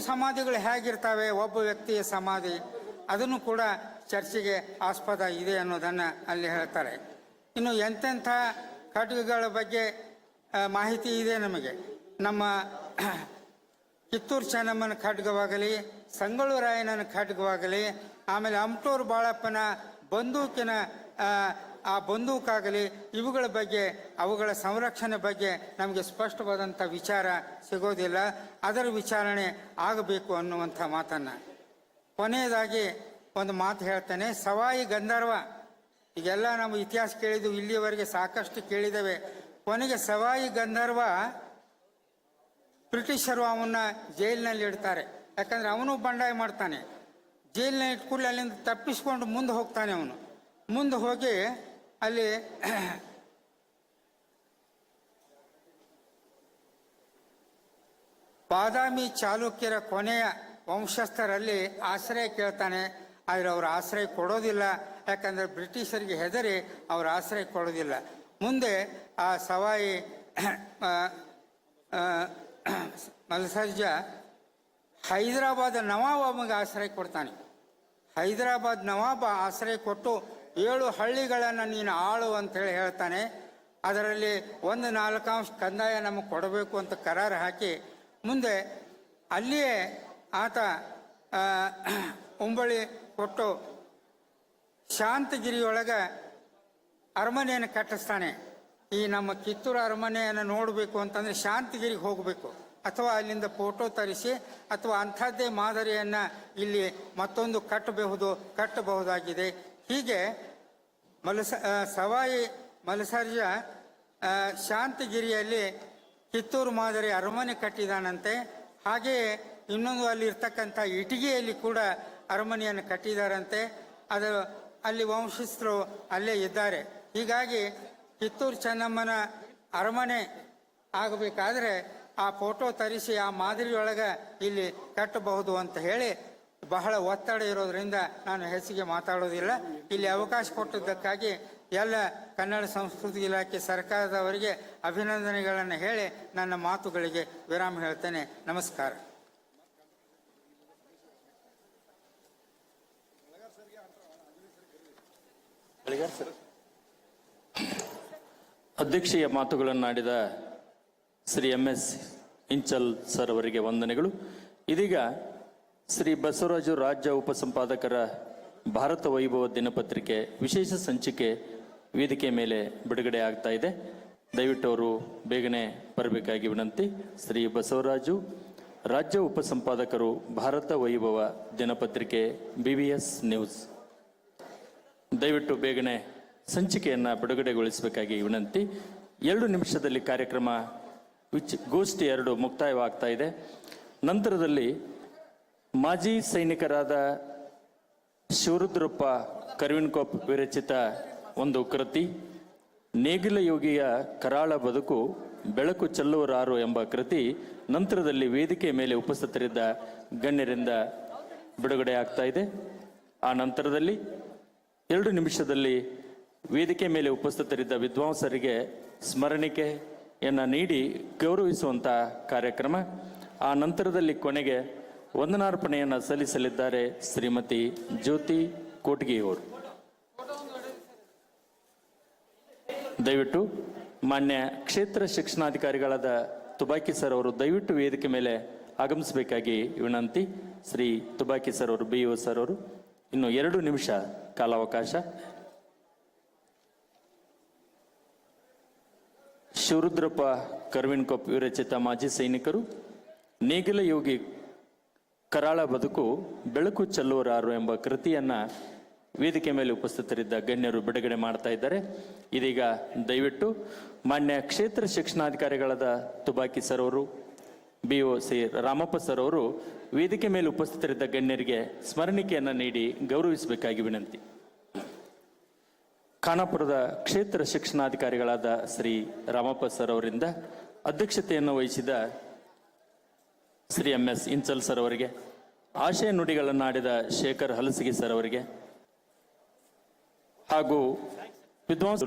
ಸಮಾಧಿಗಳು ಹೇಗಿರ್ತವೆ? ಒಬ್ಬ ವ್ಯಕ್ತಿಯ ಸಮಾಧಿ. ಅದನ್ನು ಕೂಡ ಚರ್ಚೆಗೆ ಆಸ್ಪದ ಇದೆ ಅನ್ನೋದನ್ನು ಅಲ್ಲಿ ಹೇಳ್ತಾರೆ. ಇನ್ನು ಎಂತೆಂಥ ಖಡ್ಗಗಳ ಬಗ್ಗೆ ಮಾಹಿತಿ ಇದೆ ನಮಗೆ? ನಮ್ಮ ಕಿತ್ತೂರು ಚೆನ್ನಮ್ಮನ ಖಡ್ಗವಾಗಲಿ ಸಂಗೊಳ್ಳುರಾಯಣ್ಣನ ಖಡ್ಗವಾಗಲಿ ಆಮೇಲೆ ಅಮ್ಟೂರು ಬಾಳಪ್ಪನ ಬಂದೂಕಿನ ಆ, ಬಂದೂಕಾಗಲಿ ಇವುಗಳ ಬಗ್ಗೆ ಅವುಗಳ ಸಂರಕ್ಷಣೆ ಬಗ್ಗೆ ನಮಗೆ ಸ್ಪಷ್ಟವಾದಂಥ ವಿಚಾರ ಸಿಗೋದಿಲ್ಲ. ಅದರ ವಿಚಾರಣೆ ಆಗಬೇಕು ಅನ್ನುವಂಥ ಮಾತನ್ನು. ಕೊನೆಯದಾಗಿ ಒಂದು ಮಾತು ಹೇಳ್ತೇನೆ. ಸವಾಯಿ ಗಂಧರ್ವ ಈಗೆಲ್ಲ ನಾವು ಇತಿಹಾಸ ಕೇಳಿದ್ದು ಇಲ್ಲಿಯವರೆಗೆ ಸಾಕಷ್ಟು ಕೇಳಿದ್ದೇವೆ. ಕೊನೆಗೆ ಸವಾಯಿ ಗಂಧರ್ವ ಬ್ರಿಟಿಷರು ಅವನ್ನ ಜೈಲಿನಲ್ಲಿ ಇಡ್ತಾರೆ. ಯಾಕಂದ್ರೆ ಅವನು ಬಂಡಾಯ ಮಾಡ್ತಾನೆ. ಜೈಲಿನಲ್ಲಿ ಇಟ್ಕೊಳ್ಳಿ ಅಲ್ಲಿಂದ ತಪ್ಪಿಸ್ಕೊಂಡು ಮುಂದೆ ಹೋಗ್ತಾನೆ ಅವನು. ಮುಂದೆ ಹೋಗಿ ಅಲ್ಲಿ ಬಾದಾಮಿ ಚಾಲುಕ್ಯರ ಕೊನೆಯ ವಂಶಸ್ಥರಲ್ಲಿ ಆಶ್ರಯ ಕೇಳ್ತಾನೆ. ಆದರೆ ಅವರು ಆಶ್ರಯ ಕೊಡೋದಿಲ್ಲ. ಯಾಕಂದರೆ ಬ್ರಿಟಿಷರಿಗೆ ಹೆದರಿ ಅವರು ಆಶ್ರಯ ಕೊಡೋದಿಲ್ಲ. ಮುಂದೆ ಆ ಸವಾಯಿ ಮಲ್ಸರ್ಜ ಹೈದರಾಬಾದ್ ನವಾಬ್ ಆಶ್ರಯ ಕೊಡ್ತಾನೆ. ಹೈದರಾಬಾದ್ ನವಾಬ ಆಶ್ರಯ ಕೊಟ್ಟು ಏಳು ಹಳ್ಳಿಗಳನ್ನು ನೀನು ಆಳು ಅಂತೇಳಿ ಹೇಳ್ತಾನೆ. ಅದರಲ್ಲಿ ಒಂದು ನಾಲ್ಕಾಂಶ ಕಂದಾಯ ನಮಗೆ ಕೊಡಬೇಕು ಅಂತ ಕರಾರು ಹಾಕಿ ಮುಂದೆ ಅಲ್ಲಿಯೇ ಆತ ಉಂಬಳಿ ಕೊಟ್ಟು ಶಾಂತಗಿರಿಯೊಳಗೆ ಅರಮನೆಯನ್ನು ಕಟ್ಟಿಸ್ತಾನೆ. ಈ ನಮ್ಮ ಕಿತ್ತೂರು ಅರಮನೆಯನ್ನು ನೋಡಬೇಕು ಅಂತಂದರೆ ಶಾಂತಗಿರಿಗೆ ಹೋಗಬೇಕು. ಅಥವಾ ಅಲ್ಲಿಂದ ಫೋಟೋ ತರಿಸಿ ಅಥವಾ ಅಂಥದ್ದೇ ಮಾದರಿಯನ್ನು ಇಲ್ಲಿ ಮತ್ತೊಂದು ಕಟ್ಟಬಹುದು, ಕಟ್ಟಬಹುದಾಗಿದೆ. ಹೀಗೆ ಮಲಸ ಸವಾಯಿ ಮಲಸರ್ಜ ಶಾಂತಗಿರಿಯಲ್ಲಿ ಕಿತ್ತೂರು ಮಾದರಿ ಅರಮನೆ ಕಟ್ಟಿದಾನಂತೆ. ಹಾಗೆಯೇ ಇನ್ನೊಂದು ಅಲ್ಲಿ ಇರ್ತಕ್ಕಂಥ ಇಟಿಗೆಯಲ್ಲಿ ಕೂಡ ಅರಮನೆಯನ್ನು ಕಟ್ಟಿದಾರಂತೆ. ಅದು ಅಲ್ಲಿ ವಂಶಸ್ಥರು ಅಲ್ಲೇ ಇದ್ದಾರೆ. ಹೀಗಾಗಿ ಕಿತ್ತೂರು ಚೆನ್ನಮ್ಮನ ಅರಮನೆ ಆಗಬೇಕಾದ್ರೆ ಆ ಫೋಟೋ ತರಿಸಿ ಆ ಮಾದರಿಯೊಳಗೆ ಇಲ್ಲಿ ಕಟ್ಟಬಹುದು ಅಂತ ಹೇಳಿ ಬಹಳ ಒತ್ತಡ ಇರೋದ್ರಿಂದ ನಾನು ಹೆಚ್ಚಿಗೆ ಮಾತಾಡೋದಿಲ್ಲ. ಇಲ್ಲಿ ಅವಕಾಶ ಕೊಟ್ಟಿದ್ದಕ್ಕಾಗಿ ಎಲ್ಲ ಕನ್ನಡ ಸಂಸ್ಕೃತಿ ಇಲಾಖೆ ಸರ್ಕಾರದವರಿಗೆ ಅಭಿನಂದನೆಗಳನ್ನು ಹೇಳಿ ನನ್ನ ಮಾತುಗಳಿಗೆ ವಿರಾಮ ಹೇಳ್ತೇನೆ. ನಮಸ್ಕಾರ. ಅಧ್ಯಕ್ಷೀಯ ಮಾತುಗಳನ್ನಾಡಿದ Shri M S Inchal sir ಅವರಿಗೆ ವಂದನೆಗಳು. ಇದೀಗ ಶ್ರೀ ಬಸವರಾಜು ರಾಜ್ಯ ಉಪಸಂಪಾದಕರ ಭಾರತ ವೈಭವ ದಿನಪತ್ರಿಕೆ ವಿಶೇಷ ಸಂಚಿಕೆ ವೇದಿಕೆ ಮೇಲೆ ಬಿಡುಗಡೆ ಆಗ್ತಾ ಇದೆ. ದಯವಿಟ್ಟು ಅವರು ಬೇಗನೆ ಬರಬೇಕಾಗಿ ವಿನಂತಿ. ಶ್ರೀ ಬಸವರಾಜು ರಾಜ್ಯ ಉಪಸಂಪಾದಕರು ಭಾರತ ವೈಭವ ದಿನಪತ್ರಿಕೆ ಬಿ ವಿ ಎಸ್ ನ್ಯೂಸ್ ದಯವಿಟ್ಟು ಬೇಗನೆ ಸಂಚಿಕೆಯನ್ನು ಬಿಡುಗಡೆಗೊಳಿಸಬೇಕಾಗಿ ವಿನಂತಿ. ಎರಡು ನಿಮಿಷದಲ್ಲಿ ಕಾರ್ಯಕ್ರಮ ವಿಚ್ ಗೋಷ್ಠಿ ಎರಡು ಮುಕ್ತಾಯವಾಗ್ತಾ ಇದೆ. ನಂತರದಲ್ಲಿ ಮಾಜಿ ಸೈನಿಕರಾದ ಶಿವರುದ್ರಪ್ಪ ಕರ್ವಿನ್ಕೋಪ್ ವಿರಚಿತ ಒಂದು ಕೃತಿ, ನೇಗಿಲ ಯೋಗಿಯ ಕರಾಳ ಬದುಕು, ಬೆಳಕು ಚೆಲ್ಲುವರಾರು ಎಂಬ ಕೃತಿ ನಂತರದಲ್ಲಿ ವೇದಿಕೆ ಮೇಲೆ ಉಪಸ್ಥಿತರಿದ್ದ ಗಣ್ಯರಿಂದ ಬಿಡುಗಡೆ ಆಗ್ತಾ ಇದೆ. ಆ ನಂತರದಲ್ಲಿ ಎರಡು ನಿಮಿಷದಲ್ಲಿ ವೇದಿಕೆ ಮೇಲೆ ಉಪಸ್ಥಿತರಿದ್ದ ವಿದ್ವಾಂಸರಿಗೆ ಸ್ಮರಣಿಕೆಯನ್ನು ನೀಡಿ ಗೌರವಿಸುವಂಥ ಕಾರ್ಯಕ್ರಮ. ಆ ನಂತರದಲ್ಲಿ ಕೊನೆಗೆ ವಂದನಾರ್ಪಣೆಯನ್ನು ಸಲ್ಲಿಸಲಿದ್ದಾರೆ ಶ್ರೀಮತಿ ಜ್ಯೋತಿ ಕೋಟ್ಗಿಯವರು. ದಯವಿಟ್ಟು ಮಾನ್ಯ ಕ್ಷೇತ್ರ ಶಿಕ್ಷಣಾಧಿಕಾರಿಗಳಾದ ತುಬಾಕಿ ಸರ್ ಅವರು ದಯವಿಟ್ಟು ವೇದಿಕೆ ಮೇಲೆ ಆಗಮಿಸಬೇಕಾಗಿ ವಿನಂತಿ. ಶ್ರೀ ತುಬಾಕಿ ಸರ್ ಅವರು, ಬಿ ಒ ಸರ್ ಅವರು, ಇನ್ನು ಎರಡು ನಿಮಿಷ ಕಾಲಾವಕಾಶ. ಶಿವರುದ್ರಪ್ಪ ಕರ್ವಿನ್ಕೊಪ್ ವಿರಚಿತ ಮಾಜಿ ಸೈನಿಕರು, ನೇಗಿಲ ಯೋಗಿ ಕರಾಳ ಬದುಕು ಬೆಳಕು ಚೆಲ್ಲುವರಾರು ಎಂಬ ಕೃತಿಯನ್ನ ವೇದಿಕೆ ಮೇಲೆ ಉಪಸ್ಥಿತರಿದ್ದ ಗಣ್ಯರು ಬಿಡುಗಡೆ ಮಾಡ್ತಾ ಇದ್ದಾರೆ. ಇದೀಗ ದಯವಿಟ್ಟು ಮಾನ್ಯ ಕ್ಷೇತ್ರ ಶಿಕ್ಷಣಾಧಿಕಾರಿಗಳಾದ ತುಬಾಕಿ ಸರ್ ಅವರು B O C. Ramappa sir ಅವರು ವೇದಿಕೆ ಮೇಲೆ ಉಪಸ್ಥಿತರಿದ್ದ ಗಣ್ಯರಿಗೆ ಸ್ಮರಣಿಕೆಯನ್ನು ನೀಡಿ ಗೌರವಿಸಬೇಕಾಗಿ ವಿನಂತಿ. ಖಾನಾಪುರದ ಕ್ಷೇತ್ರ ಶಿಕ್ಷಣಾಧಿಕಾರಿಗಳಾದ ಶ್ರೀ ರಾಮಪ್ಪ ಸರ್ ಅವರಿಂದ ಅಧ್ಯಕ್ಷತೆಯನ್ನು ವಹಿಸಿದ Shri M S Inchal sir ಅವರಿಗೆ ಆಶಯ ನುಡಿಗಳನ್ನಾಡಿದ ಶೇಖರ್ ಹಲಸಿಗೆ ಸರ್ ಅವರಿಗೆ ಹಾಗೂ ವಿದ್ವಾಂಸ